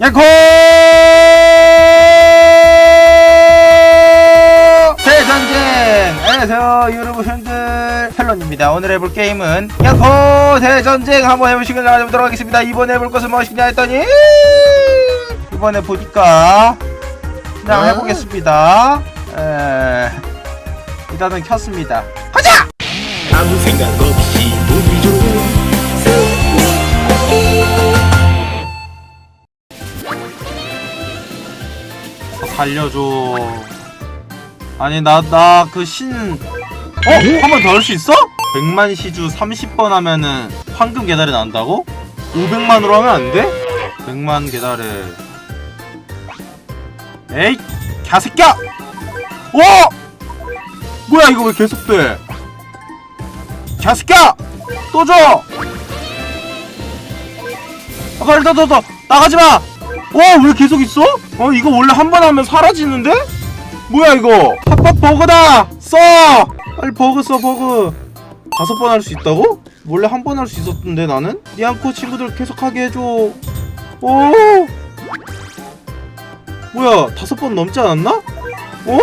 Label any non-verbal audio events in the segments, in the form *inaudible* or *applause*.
야코! 대전쟁! 안녕하세요 여러분들 헬론입니다 오늘 해볼 게임은 야코 대전쟁 한번 해보시길 나가보도록 하겠습니다 이번에 해볼 것은 무엇이냐 했더니 이번에 보니까 그냥 어? 해보겠습니다 에... 일단은 켰습니다 가자! 아무 생각 없이 살려줘. 아니 나 나 그 신 어? 한 번 더 할 수 있어? 100만 시주 30번 하면은 황금 계달이 난다고? 500만으로 하면 안 돼? 100만 계달에 에이 개새끼야! 어! 뭐야 이거 왜 계속 돼? 개새끼야! 또 줘! 아 빨리 더더더 나가지 마! 어, 왜 계속 있어? 어, 이거 원래 한 번 하면 사라지는데? 뭐야, 이거? 합법 버그다! 써! 빨리 버그 써, 버그. 다섯 번 할 수 있다고? 원래 한 번 할 수 있었던데, 나는? 니안코 친구들 계속하게 해줘. 오! 뭐야, 다섯 번 넘지 않았나? 어?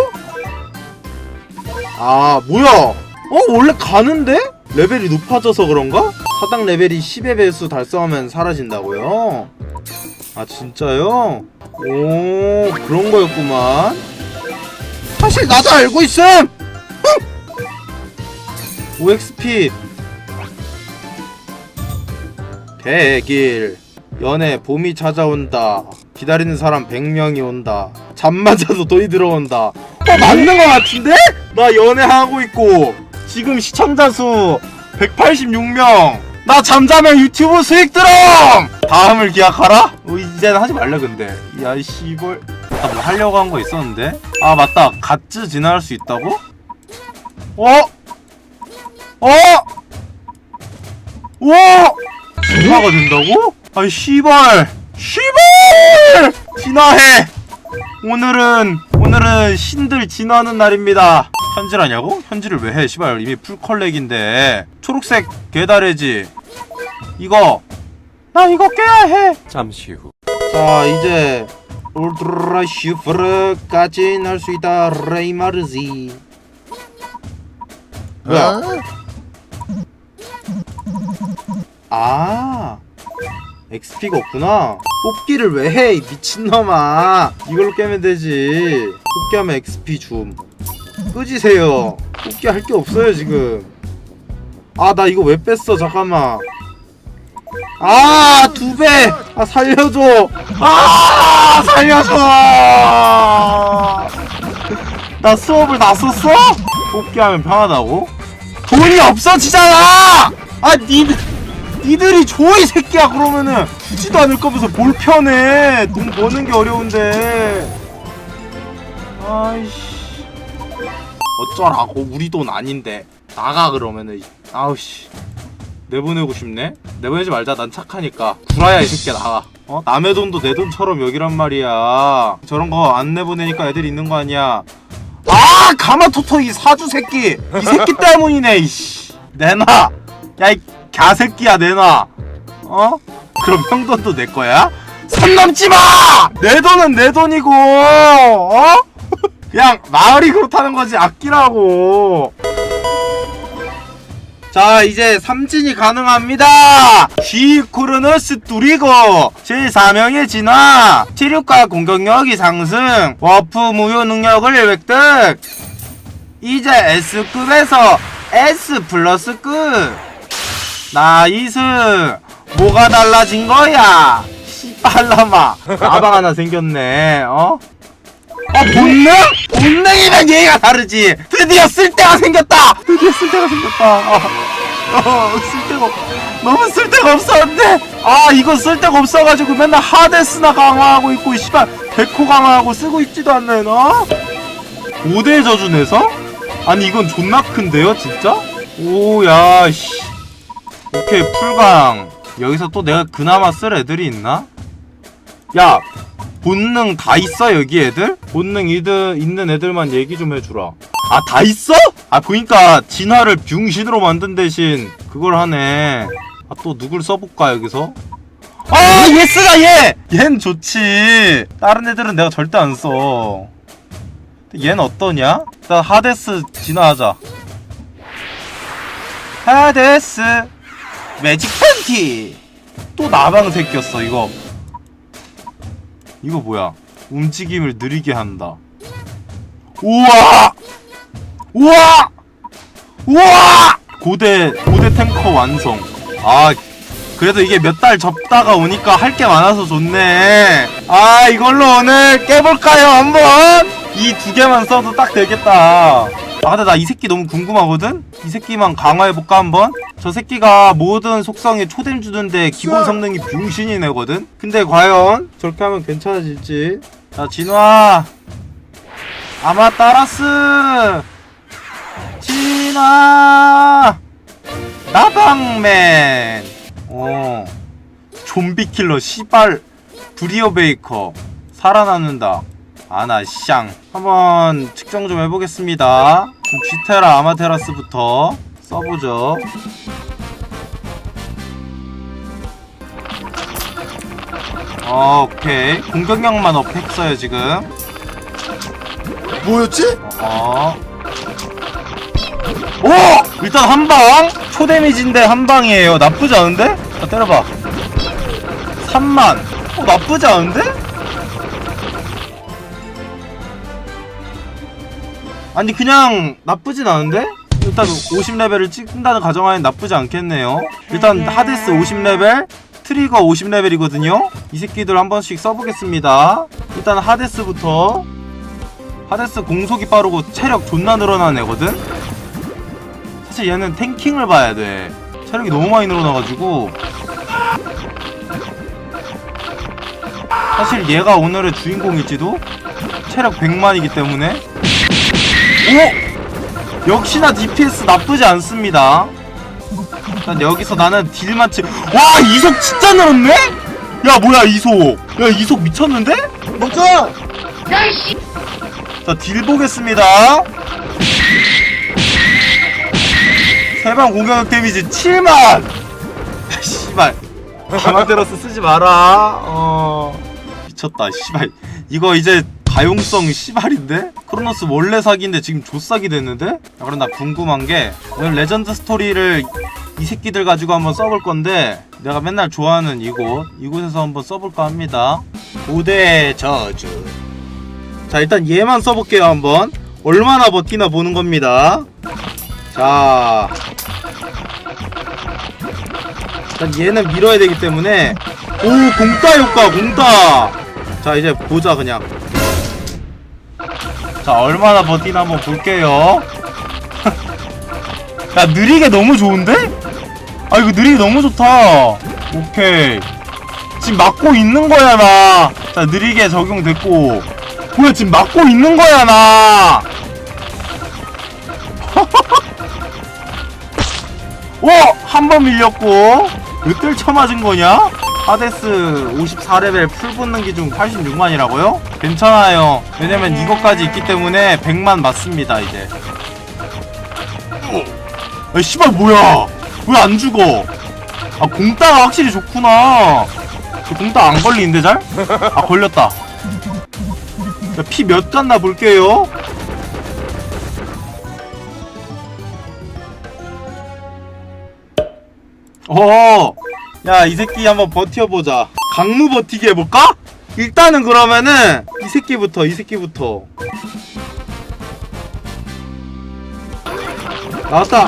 아, 뭐야? 어, 원래 가는데? 레벨이 높아져서 그런가? 사당 레벨이 10의 배수 달성하면 사라진다고요? 아 진짜요? 오 그런 거였구만. 사실 나도 알고 있음! 흥! OXP 대길. 연애 봄이 찾아온다. 기다리는 사람 100명이 온다. 잠만 자도 돈이 들어온다. 어 맞는 거 같은데? 나 연애하고 있고. 지금 시청자 수 186명. 나 잠자면 유튜브 수익 들어 다음을 기약하라? 어, 이제는 하지 말래 근데 야 이 씨벌 나뭐 하려고 한 거 있었는데 아 맞다 갓즈 진화할 수 있다고? 어? 어? 와! 진화가 된다고? 아이 씨발 씨발 진화해 오늘은 오늘은 신들 진화하는 날입니다 현질하냐고? 현질을 왜 해? 씨발 이미 풀컬렉인데 초록색 개다래지 이거 나 이거 깨야 해. 잠시 후. 자 이제 울트라 슈퍼까지 할수 있다 레이마르지. 뭐야? 아 XP가 없구나. 뽑기를 왜 해 이 미친놈아. 이걸로 깨면 되지. 뽑기하면 XP 줌. 끄지세요. 뽑기 할 게 없어요 지금. 아 나 이거 왜 뺐어 잠깐만 아, 두 배! 아, 살려줘! 아, 살려줘! 나 수업을 다 썼어? 뽑기하면 편하다고? 돈이 없어지잖아! 아, 니들, 니들이 줘, 이 새끼야, 그러면은. 주지도 않을 거면서 뭘 편해. 돈 버는 게 어려운데. 아이씨. 어쩌라고, 우리 돈 아닌데. 나가, 그러면은. 아우씨. 내보내고 싶네? 내보내지 말자 난 착하니까 구라야 이 새끼야 나가 어? 남의 돈도 내 돈처럼 여기란 말이야 저런 거 안 내보내니까 애들이 있는 거 아니야 아 가마토토 이 사주 새끼 이 새끼 *laughs* 때문이네 이씨 내놔 야 이 갸새끼야 내놔 어? 그럼 형 돈도 내 거야? 선 넘지 마! 내 돈은 내 돈이고 어? *laughs* 그냥 마을이 그렇다는 거지 아끼라고 자 이제 삼진이 가능합니다. 쥐쿠르누스 뚜리고 제4명의 진화 체력과 공격력이 상승 워프 무효 능력을 획득. 이제 S급에서 S 플러스급 나이스. 뭐가 달라진 거야? 씨발라마. 나방 하나 생겼네 어? 아 본능? 본능이면 얘가 다르지 드디어 쓸데가 생겼다 드디어 쓸데가 생겼다 어, 어 쓸데가 없- 너무 쓸데가 없었는데 아 이거 쓸데가 없어가지고 맨날 하데스나 강화하고 있고 씨발 데코 강화하고 쓰고 있지도 않네 너 5대 저주 내서? 아니 이건 존나 큰데요 진짜? 오야 씨 오케이 풀강 여기서 또 내가 그나마 쓸 애들이 있나? 야 본능 다 있어 여기 애들? 본능 이드, 있는 애들만 얘기 좀 해주라 아 다 있어? 아 보니까 진화를 병신으로 만든 대신 그걸 하네 아 또 누굴 써볼까 여기서? 아, 얘 쓰자, 얘! 얜 좋지. 다른 애들은 내가 절대 안 써. 근데 얘는 어떠냐? 일단 하데스 진화하자. 하데스. 매직 팬티! 또 나방 새꼈어, 이거. 이거 뭐야? 움직임을 느리게 한다. 우와! 우와! 우와! 고대, 고대 탱커 완성. 아, 그래도 이게 몇 달 접다가 오니까 할 게 많아서 좋네. 아, 이걸로 오늘 깨볼까요, 한번? 이 두 개만 써도 딱 되겠다. 아, 근데 나 이 새끼 너무 궁금하거든? 이 새끼만 강화해볼까, 한번? 저 새끼가 모든 속성에 초댐 주는데 기본 성능이 병신이 네거든? 근데 과연 저렇게 하면 괜찮아질지? 자, 진화! 아마 따라스! 진화! 나방맨! 어. 좀비 킬러, 시발, 브리어 베이커, 살아남는다. 아나, 샹. 한번 측정 좀 해보겠습니다. 좀 쥐테라 아마테라스부터 써보죠. 어, 오케이. 공격력만 업했어요, 지금. 뭐였지? 어. 오! 일단 한 방! 초데미지인데 한 방이에요. 나쁘지 않은데? 자, 때려봐. 3만. 어, 나쁘지 않은데? 아니, 그냥 나쁘진 않은데? 일단 50레벨을 찍는다는 가정하에 나쁘지 않겠네요. 일단 하데스 50레벨, 트리거 50레벨이거든요. 이 새끼들 한 번씩 써보겠습니다. 일단 하데스부터. 하데스 공속이 빠르고 체력 존나 늘어나는 애거든? 사실 얘는 탱킹을 봐야 돼. 체력이 너무 많이 늘어나가지고. 사실 얘가 오늘의 주인공일지도? 체력 100만이기 때문에. 오! 역시나 DPS 나쁘지 않습니다. 일단 여기서 나는 딜만 치. 와! 이속 진짜 늘었네? 야, 뭐야, 이속. 야, 이속 미쳤는데? 멈춰! 자, 딜 보겠습니다. 세방 공격 데미지 7만! 씨발. 가마테라스 쓰지 마라. 어. 미쳤다, 씨발. 이거 이제 가용성 씨발인데? 크로노스 원래 사기인데 지금 조사기 됐는데? 야, 그럼 나 궁금한 게, 오늘 레전드 스토리를 이 새끼들 가지고 한번 써볼 건데, 내가 맨날 좋아하는 이곳, 이곳에서 한번 써볼까 합니다. 고대 저주. 자 일단 얘만 써볼게요 한번 얼마나 버티나 보는 겁니다 자 일단 얘는 밀어야 되기 때문에 오 공따 효과 공따 자 이제 보자 그냥 자 얼마나 버티나 한번 볼게요 *laughs* 야 느리게 너무 좋은데? 아 이거 느리게 너무 좋다 오케이 지금 막고 있는 거야 나. 자 느리게 적용됐고. 뭐야 지금 막고 있는 거야 나. 오! *laughs* 한 번 밀렸고. 몇들 쳐맞은 거냐? 하데스 54레벨 풀 붙는 기준 86만이라고요? 괜찮아요. 왜냐면 이것까지 있기 때문에 100만 맞습니다 이제. 야 씨발 뭐야? 왜 안 죽어? 아 공따가 확실히 좋구나. 저 공따 안 걸리는데 잘? 아 걸렸다. 피 몇 갔나 볼게요. 어, 야 이 새끼 한번 버텨보자. 강무 버티기 해볼까? 일단은 그러면은 이 새끼부터 이 새끼부터. 나왔다.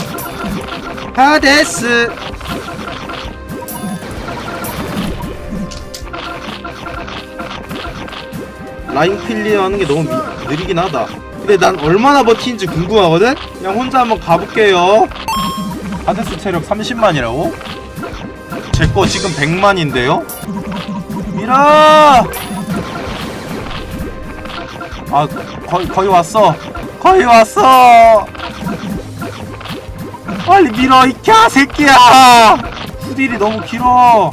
하데스. 라인 클리어 하는 게 너무 미, 느리긴 하다. 근데 난 얼마나 버티는지 궁금하거든? 그냥 혼자 한번 가볼게요. 하데스 체력 30만이라고? 제 거 지금 100만인데요? 미라! 아, 거의, 거의 왔어. 거의 왔어! 빨리 밀어, 이 개새끼야! 후딜이 너무 길어.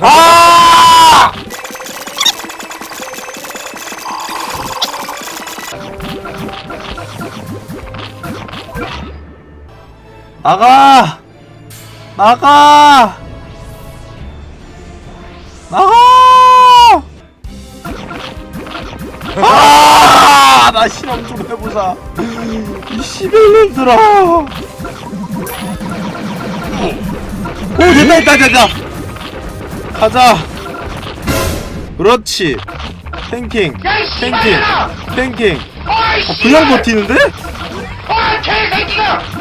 아! 나가! 나가 나가 아, 나 실험 좀 해보자. 이 시벨년들아. 오, 됐다, 됐다, 됐다. 가자. 그렇지. 탱킹, 탱킹, 탱킹. 어, 그냥 버티는데? 사실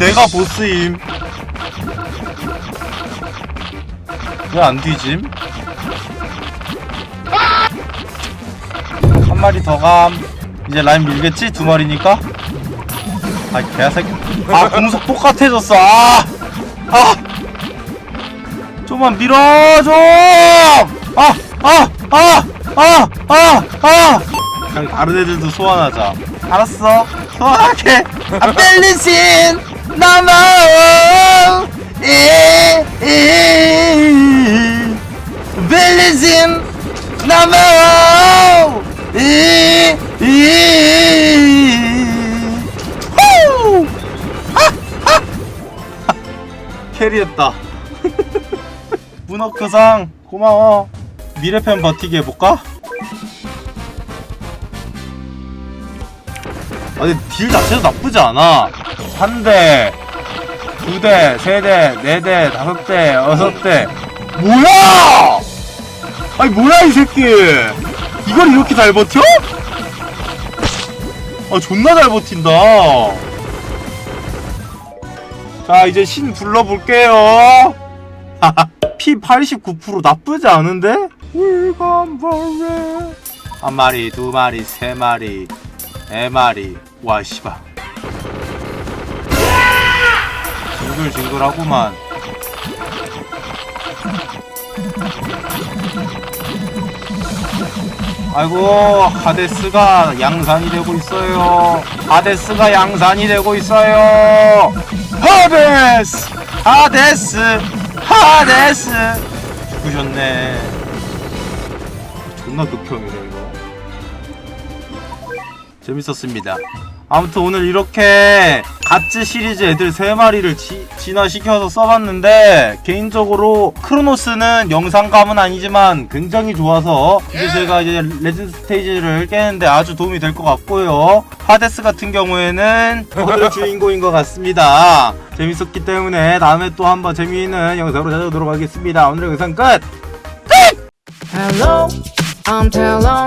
내가 보스임. 왜 안 뒤짐? 한 마리 더 감. 이제 라인 밀겠지? 두 마리니까? 아, 개새끼. 아, *laughs* 공속 똑같아졌어. 아! 아! 좀만 밀어줘! 아! 아! 아! 아! 아! 아! 그냥 다른 애들도 소환하자. 알았어. 소환할게. 아, 벨리신! 이! 이! 후! 캐리했다. *laughs* 문어크상 고마워. 미래편 버티기 해볼까? 아니 딜 자체도 나쁘지 않아. 한 대, 두 대, 세 대, 네 대, 다섯 대, 여섯 대. 뭐야? 아니 뭐야 이 새끼? 이걸 이렇게 잘 버텨? 아 존나 잘 버틴다. 자 이제 신 불러볼게요. *laughs* 피 89% 나쁘지 않은데? 한 마리, 두 마리, 세 마리, 네 마리. 와 씨발. 징글징글하구만. 아이고 하데스가 양산이 되고 있어요. 하데스가 양산이 되고 있어요. 하데스, 하데스, 하데스. 죽으셨네. 존나 극혐이네 이거. 재밌었습니다. 아무튼 오늘 이렇게 갓즈 시리즈 애들 3마리를 지, 진화시켜서 써봤는데 개인적으로 크로노스는 영상감은 아니지만 굉장히 좋아서 이제 제가 이제 레전드 스테이지를 깨는데 아주 도움이 될 것 같고요 하데스 같은 경우에는 오늘 *laughs* 주인공인 것 같습니다 재밌었기 때문에 다음에 또 한번 재미있는 영상으로 찾아오도록 하겠습니다 오늘 영상 끝! Hello, I'm Talon.